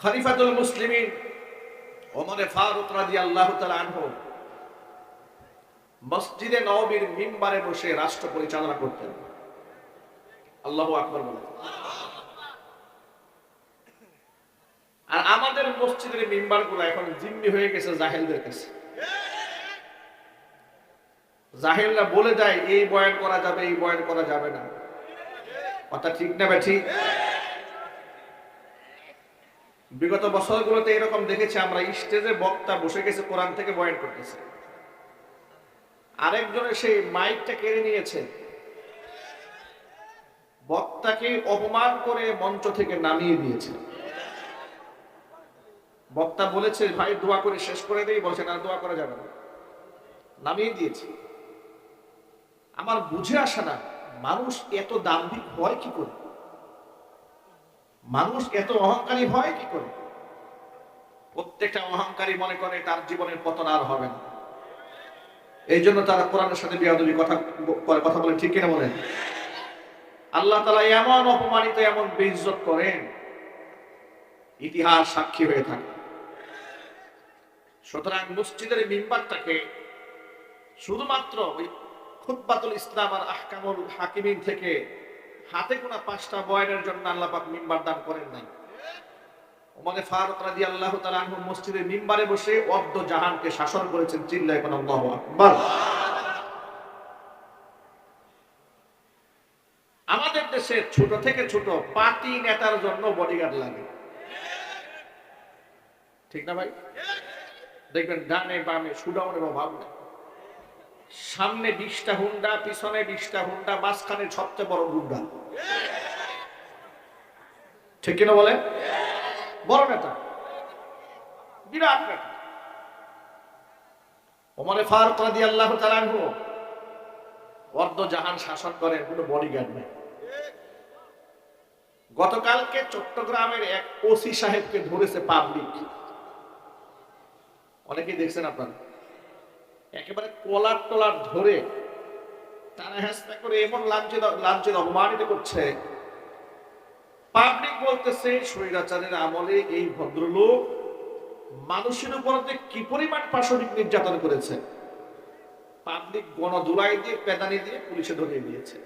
খলিফাতুল মুসলিমিন ওমরে ফারুক রাদিয়াল্লাহু তাআলা আনহু মসজিদে নববীর মিম্বারে বসে রাষ্ট্র পরিচালনা করতেন। আল্লাহু আকবার বলেন। আর আমাদের মসজিদের মিম্বারগুলো এখন জিম্মি হয়ে গেছে জাহেলদের কাছে। জাহেলরা বলে দেয়, এই বয়ান করা যাবে, এই বয়ান করা যাবে না। কথা ঠিক না বা ঠিক? বিগত বছরগুলোতে এরকম দেখেছি, আমরা স্টেজে বক্তা বসে গেছে, কোরআন থেকে বয়ান করতেছে। আরেকজনের সেই মাইকটা কেড়ে নিয়েছে। বক্তাকে অপমান করে মঞ্চ থেকে নামিয়ে দিয়েছে। বক্তা বলেছে, ভাই, দোয়া করে শেষ করে দেই। বলছে, না, দোয়া করা যাবে না। নামিয়ে দিয়েছে। আমার বুঝে আসে না, মানুষ এত দাম্ভিক হয় কি করে? মানুষ এত অহংকারী হয় কি করে? প্রত্যেকটা অহংকারী মনে করে তার জীবনের পতন আর হবে না। এই জন্য তারা কোরআনের সাথে বিয়াদবি কথা কথা বলে ঠিক কিনা বলেন? আল্লাহ তালা এমন অপমানিত, এমন বেইজ্জত করেন, ইতিহাস সাক্ষী হয়ে থাকে। সুতরাং মসজিদের মিম্বারটাকে শুধুমাত্র ওই খুতবাতুল ইসলাম আর আহকামুল হাকিমিন থেকে হাতে গোনা পাঁচটা বয়ানের জন্য আল্লাহ পাক মিম্বার দান করেন নাই। ওমরে ফারুক রাদিয়াল্লাহু তাআলা আনহু মসজিদের মিম্বারে বসে অর্ধ জাহানকে শাসন করেছেন, চিল্লায় কোন আল্লাহু আকবার। আমাদের দেশে ছোট থেকে ছোট পার্টি নেতার জন্য বডিগার্ড লাগে। ঠিক না ভাই? দেখবেন ডানে বামে সুডাউনের অভাব নেই সামনে বিশটা হুন্ডা, পিছনে বিশটা হুন্ডা, মাঝখানে সবচেয়ে বড় হুন্ডা ঠিক কিনা বলে বড় নেতা। বিরাট নেতা। ওমরে ফারুক রাদি আল্লাহ তালানহু অর্ধ জাহান শাসন করেন কোনো বডিগার্ড নেই। গতকালকে চট্টগ্রামের এক ওসি সাহেবকে ধরেছে পাবলিক অনেকেই দেখছেন আপনারা। একেবারে কলার টলার ধরে তারা হেসটা করে এমন লাঞ্ছিত লাঞ্ছিত, অপমানিত করছে। পাবলিক বলতেছে, স্বৈরাচারের আমলে এই ভদ্রলোক মানুষের উপর যে কি পরিমাণ পাশবিক নির্যাতন করেছে। পাবলিক গণদুলাই দিয়ে, পেদানি দিয়ে পুলিশে ধরিয়ে দিয়েছে।